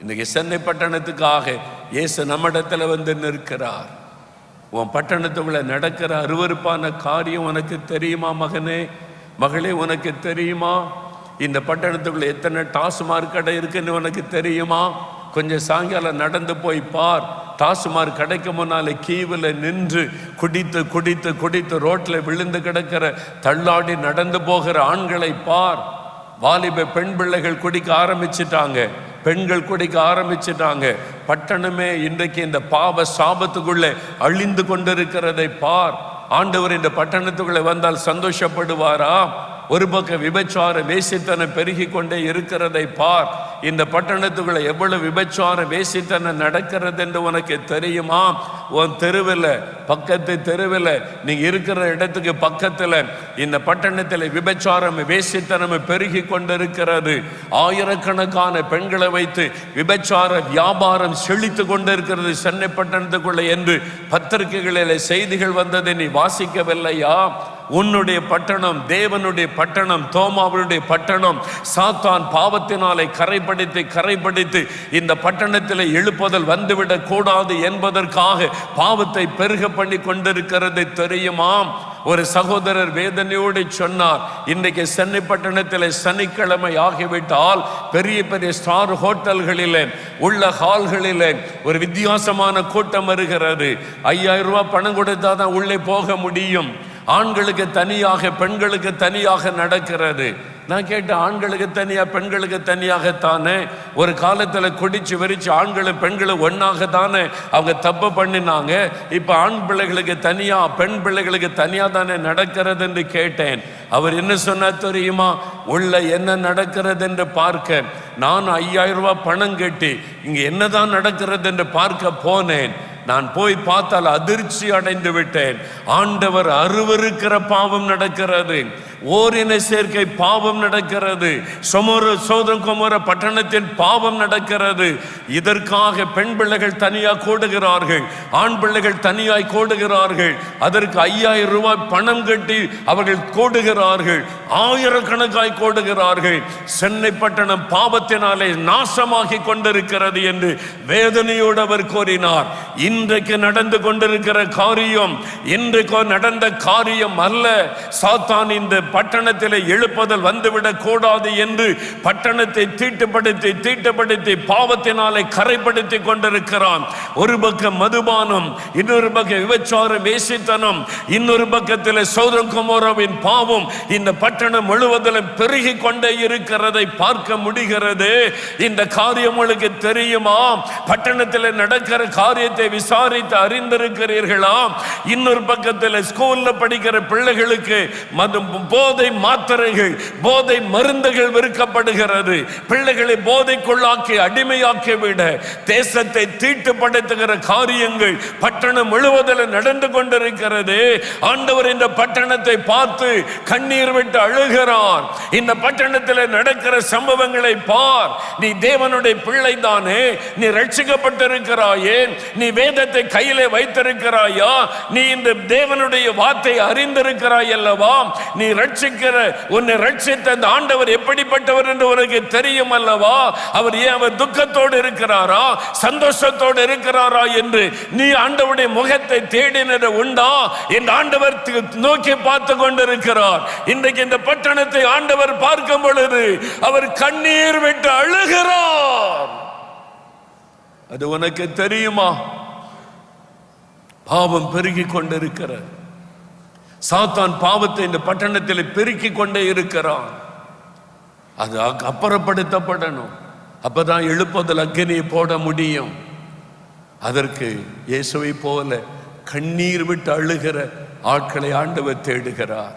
இன்னைக்கு சென்னை பட்டணத்துக்காக இயேசு நம்மிடத்தில் வந்து நிற்கிறார். உன் பட்டணத்துக்குள்ள நடக்கிற அருவருப்பான காரியம் உனக்கு தெரியுமா மகனே? மகளே உனக்கு தெரியுமா? இந்த பட்டணத்துக்குள்ள எத்தனை டாஸ்மார்க் கடை இருக்குன்னு உனக்கு தெரியுமா? கொஞ்சம் சாயங்காலம் நடந்து போய் பார். டாஸ்மார் கடைக்கு முன்னாலே கீவில் நின்று குடித்து குடித்து குடித்து ரோட்டில் விழுந்து கிடக்கிற தள்ளாடி நடந்து போகிற ஆண்களை பார். வாலிப பெண் பிள்ளைகள் குடிக்க ஆரம்பிச்சிட்டாங்க. பெண்கள் குடிக்க ஆரம்பிச்சிட்டாங்க. பட்டணமே இன்றைக்கு இந்த பாவ சாபத்துக்குள்ளே அழிந்து கொண்டிருக்கிறதை பார். ஆண்டவர் இந்த பட்டணத்துக்குள்ளே வந்தால் சந்தோஷப்படுவாரா ஒரு பக்கம் விபச்சார வேசித்தனம் பெருகி கொண்டே இருக்கிறதை பார். இந்த பட்டணத்துக்குள்ள எவ்வளவு விபச்சாரம் வேசித்தனம் நடக்கிறது என்று உனக்கு தெரியுமா? உன் தெருவில் பக்கத்து தெருவில் நீ இருக்கிற இடத்துக்கு பக்கத்தில் இந்த பட்டணத்தில் விபச்சாரம் வேசித்தனம் பெருகி கொண்டிருக்கிறது. ஆயிரக்கணக்கான பெண்களை வைத்து விபச்சார வியாபாரம் செழித்து கொண்டிருக்கிறது சென்னை பட்டணத்துக்குள்ள என்று பத்திரிகைகளில் செய்திகள் வந்ததை நீ வாசிக்கவில்லையா? உன்னுடைய பட்டணம் தேவனுடைய பட்டணம் தோமாவுடைய பட்டணம் சாத்தான் பாவத்தினாலே கரைப்படுத்தி கரைப்படுத்தி இந்த பட்டணத்தில் எழுப்புதல் வந்துவிடக் கூடாது என்பதற்காக பாவத்தை பெருக பண்ணி கொண்டிருக்கிறது. தெரியுமாம்? ஒரு சகோதரர் வேதனையோடு சொன்னார் இன்றைக்கு சென்னை பட்டணத்தில் சனிக்கிழமை ஆகிவிட்டால் பெரிய பெரிய ஸ்டார் ஹோட்டல்களில் உள்ள ஹால்களிலே ஒரு வித்தியாசமான கூட்டம் வருகிறது. ஐயாயிரம் ரூபாய் பணம் கொடுத்தா தான் உள்ளே போக முடியும். ஆண்களுக்கு தனியாக பெண்களுக்கு தனியாக நடக்கிறது. நான் கேட்டேன் ஆண்களுக்கு தனியாக பெண்களுக்கு தனியாக தானே ஒரு காலத்தில் குடிச்சு வெறிச்சு ஆண்களும் பெண்களும் ஒன்றாக தானே அவங்க தப்பு பண்ணினாங்க. இப்போ ஆண் பிள்ளைகளுக்கு தனியாக பெண் பிள்ளைகளுக்கு தனியாக தானே நடக்கிறது என்று கேட்டேன். அவர் என்ன சொன்னார் தெரியுமா? உள்ள என்ன நடக்கிறது என்று பார்க்க. நான் ஐயாயிரம் ரூபாய் பணம் கட்டி இங்கே என்னதான் நடக்கிறது என்று பார்க்க போனேன். நான் போய் பார்த்தால் அதிர்ச்சி அடைந்து விட்டேன். ஆண்டவர் அருவருக்கிற பாவம் நடக்கிறது. ஓரின சேர்க்கை பாவம் நடக்கிறது. சொமர சோதம் குமர பட்டணத்தின் பாவம் நடக்கிறது. இதற்காக பெண் பிள்ளைகள் தனியா கூடுகிறார்கள். ஆண் பிள்ளைகள் தனியாய் கூடுகிறார்கள். அதற்கு ஐயாயிரம் ரூபாய் பணம் கட்டி அவர்கள் கூடுகிறார்கள். ஆயிரக்கணக்காய் கூடுகிறார்கள். சென்னை பட்டணம் பாவத்தினாலே நாசமாகி கொண்டிருக்கிறது என்று வேதனையோடு அவர் கூறினார். இன்றைக்கு நடந்து கொண்டிருக்கிற காரியம் இன்றைக்கு நடந்த காரியம் அல்ல. சாத்தான் இந்த பட்டணத்தில் எழுப்புதல் வந்துவிடக் கூடாது என்று பட்டணத்தை தீட்டுப்படுத்தி தீட்டுப்படுத்தி பாவத்தினாலே கரைப்படுத்தி கொண்டிருக்கிறான். ஒரு பக்கம் மதுபானம் இன்னொரு பக்கம் விபச்சாரம் வேசித்தனம் இன்னொரு பக்கத்தில் சௌதம் பாவம். இந்த பட்டணம் முழுவதிலும் பெருகி கொண்டே இருக்கிறதை பார்க்க முடிகிறது. இந்த காரியம் உங்களுக்கு தெரியுமா? பட்டணத்தில் நடக்கிற காரியத்தை விசாரித்து அறிந்திருக்கிறீர்களா? இன்னொரு பக்கத்தில் ஸ்கூல்ல படிக்கிற பிள்ளைகளுக்கு மது போதை மாத்திரைகள் போதை மருந்துகள் விற்கப்படுகிறது பிள்ளைகளை போதைக்குள்ளாக்கி அடிமையாக்கி விட தேசத்தை தீட்டுப்படுத்துகிற காரியங்கள் பட்டணம் முழுவதில் நடந்து கொண்டிருக்கிறது. ஆண்டவர் இந்த பட்டணத்தை பார்த்து கண்ணீர் விட்டு அழுகிறார். இந்த பட்டணத்தில் நடக்கிற சம்பவங்களை பார். நீ தேவனுடைய பிள்ளை தானே நீ ரட்சிக்கப்பட்டிருக்கிறாயே. நீ வேதத்தை கையிலே வைத்திருக்கிறாயா? நீ இந்த தேவனுடைய வார்த்தை அறிந்திருக்கிறாய் அல்லவா நீ ரட்சிக்கிற உன்னை ரட்சித்த அந்த ஆண்டவர் எப்படிப்பட்டவர் என்று உனக்கு தெரியும் அல்லவா? அவர் ஏன் அவர் துக்கத்தோடு இருக்கிறாரா? சந்தோஷத்தோடு இருக்கிறாரா என்று நீ ஆண்டவருடைய முகத்தை தேடினது உண்டா? என் ஆண்டவர் நோக்கி பார்த்து கொண்டிருக்கிறார். இன்றைக்கு இந்த பட்டணத்தை ஆண்டவர் பார்க்கும் பொழுது அவர் கண்ணீர் விட்டு அழுகிறார். அது உனக்கு தெரியுமா? பாவம் பெருகி கொண்டிருக்கிறது. சாத்தான் பாவத்தை இந்த பட்டணத்தில் பெருக்கி கொண்டே இருக்கிறான். அது அப்புறப்படுத்தப்படணும். அப்பதான் எழுப்புதல் அக்னியை போட முடியும். அதற்கு இயேசுவை போல கண்ணீர் விட்டு அழுகிற ஆட்களை ஆண்டவர் தேடுகிறார்.